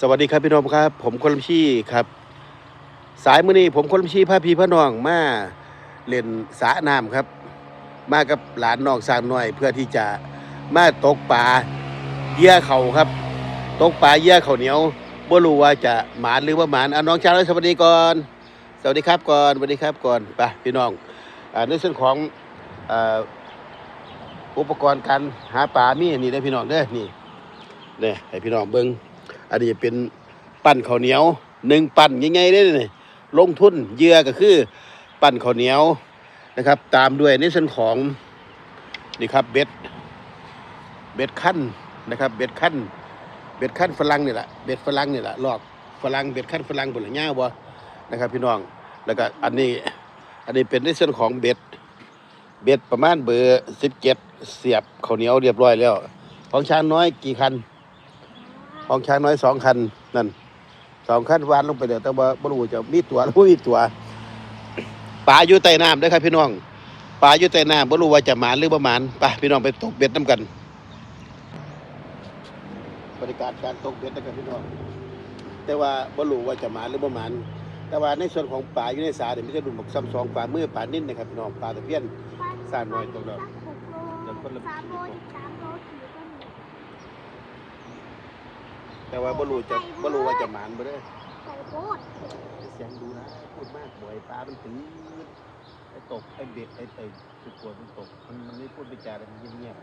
สวัสดีครับพี่น้องครับ ผมคนลำชีครับ สายมือนี้ผมคนลำชีพาพี่พระน้องมาเล่นสระน้ำครับ มากับหลานน้องสาวน้อยเพื่อที่จะมาตกปลาเยื่อเขาครับ ตกปลาเยื่อเขาเหนียวบ่รู้ว่าจะหมานหรือว่าหมานอะน้องชายสวัสดีก่อนสวัสดีครับก่อนสวัสดีครับก่อนไปพี่น้องอในส่วนของอ,อุปกรณ์การหาปลามีนนี้เด้พี่น้องเด้อนี่ เนี่ยให้พี่น้องเบิ่งอันนี้เป็นปั้นข้าวเหนียวหนึ่งปั้นยังไงได้อนี่ลงทุนเยื่อก็คือ ปั้นข้าวเหนียวนะครับ ตามด้วยในส่วนของนี่ครับเบ็ดเบ็ดขั้นนะครับ เบ็ดขั้นเบ็ดขั้นฝรั่งนี่แหละเบ็ดฝรั่งนี่แหละลอกฝรั่งเบ็ดขั้นฝรั่งบนหลังย่าบ่นะครับ พี่น้องแล้วก็อันนี้อันนี้เป็นในส่วนของเบ็ดเบ็ดประมาณเบอร์สิบเจ็ดเสียบข้าวเหนียวเรียบร้อยแล้ว ของช้างน้อยกี่คัน ของช้างน้อยสองคันนั่นสองคันวานลงไปเดี๋ยวแต่ว่าบรูจะมีตัวหรือบ่มีตัวปลาอยู่ใต้น้ำด้อครับพี่น้องปลาอยู่ใต้น้ำบรูว่าจะหมานหรือบ่หมานไปพี่น้องไปตกเบ็ดน้ำกัน บริการการตกเบ็ดนะครับพี่น้องแต่ว่าบรูว่าจะหมานหรือบ่หมานแต่ว่าในส่วนของปลาอยู่ในสาเนี่ยไม่ใช่ดุมบักซ้ำสองปลามือปลานิ่นนะครับพี่น้องปลาตะเพียนสามร้อยตรงนั้นเดี๋ยวคนละสามโลอีกสามโลสี่ก็มี แต่ว่าบ่รู้จะบ่รู้ว่าจะหมานบ่ได้อใส่โคตรเสียงดูนะพูดมากบ่อยปลามันตื่นไอ้ตกไอ้เบ็ดไอ้ไอ้สุดปวดมันตกมันมันไม่พูดไม่จาอะไรมันเงียบ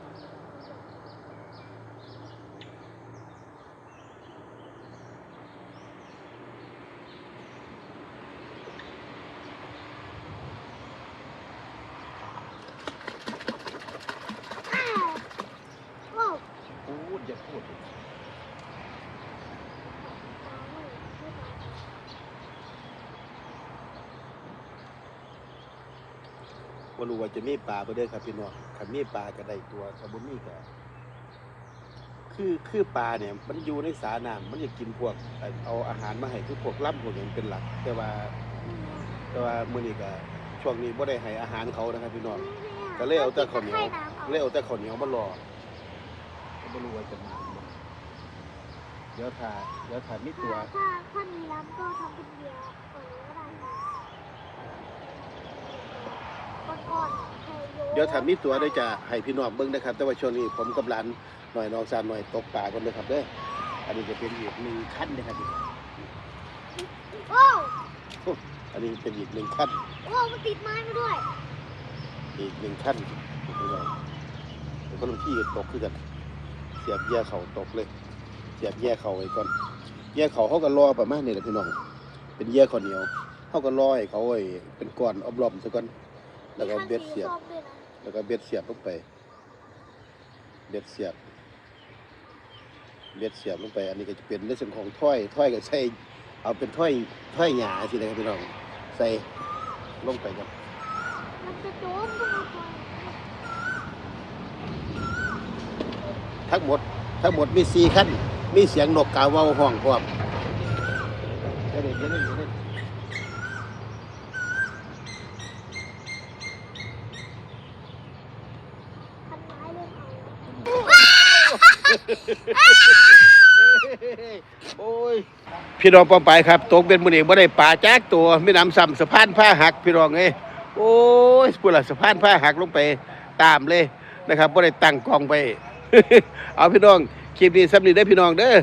อ้าวโอ้ ๆพูดอย่าพูด บ่รู้ว่าจะมีปลาบ่ได้อครับพี่น้องคันมีปลาก็ได้ตัวถ้าบ่มีก็คือคือปลาเนี่ยมันอยู่ในสาน้ำมันจะกินพวกเอาอาหารมาให้คือพวกล่ำพวกอย่างเป็นหลัก แต่ว่า แต่ว่ามื้อนี้ก็ช่วงนี้บ่ได้ให้อาหารเขานะครับพี่น้องก็เลยเอาแต่ข้าวเหนียวเลยเอาแต่ข้าวเหนียวมารอก็บ่รู้ว่าจะมาเดี๋ยวถ้าเดี๋ยวถ้ามีตัวถ้าถ้ามีน้ำก็ทำเป็นเบียร์ก่อนก็ได้ค่ะก่อนๆใครโเดี๋ยวถ้ามีตัวเดี๋ยวจะให้พี่น้องเบิ่งนะครับ แต่ว่าช่วงนี้ผมกับหลานหน่อยน้องซานหน่อยตกปลากันเลยครับเด้ออันนี้จะเป็นอีกหนึ่งขั้นนะครับโอ้อันนี้เป็นอีกหนึ่งขั้นโอ้มันติดไม้มาด้วย อีกหนึ่งขั้นพี่น้องเดี๋ยวก็ลงที่ตกคือกัน เสียบแย่เขาตกเลย เสียบแย่เขาไว้ก่อนแย่เขาเขาก็รอประมาณนี้แหละพี่น้อง เป็นแย่ข้าวเหนียวเขาก็รอให้เขาไว้เป็นก้อนอบรมซะก่อนแล้วก็เบ็ดเสียบ แล้วก็เบ็ดเสียบลงไป เบ็ดเสียบ เบ็ดเสียบลงไป อันนี้ก็จะเป็นในส่วนของถ้อยถ้อยก็ใส่เอาเป็นถ้อยถ้อยหยาสินะครับพี่น้องใส่ลงไปครับมันจะโดนพวกเราก่อนทั้งหมด ทั้งหมดมีสี่ขั้น มีเสียงนกกาเว้าห้องพร้อมเดี๋ยวเดี๋ยวเดี๋ยวเดี๋ยวเดี๋ยว พันไม้เลยเอา โอ้ยพี่น้องปองไปครับตกเป็นมือเอกบ่ได้ป่าแจ๊กตัวไม่นำซ้ำสะพานผ้าหักพี่น้องเอ้โอ้ยพูดละสะพานผ้าหักลงไปตามเลยนะครับบ่ได้ตั้งกองไป เอาพี่น้องคลิปนี้สำนีได้พี่น้องเด้อ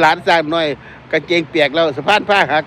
หลานสางหน่อยกางเกงเปียกแล้วสะพานผ้าหัก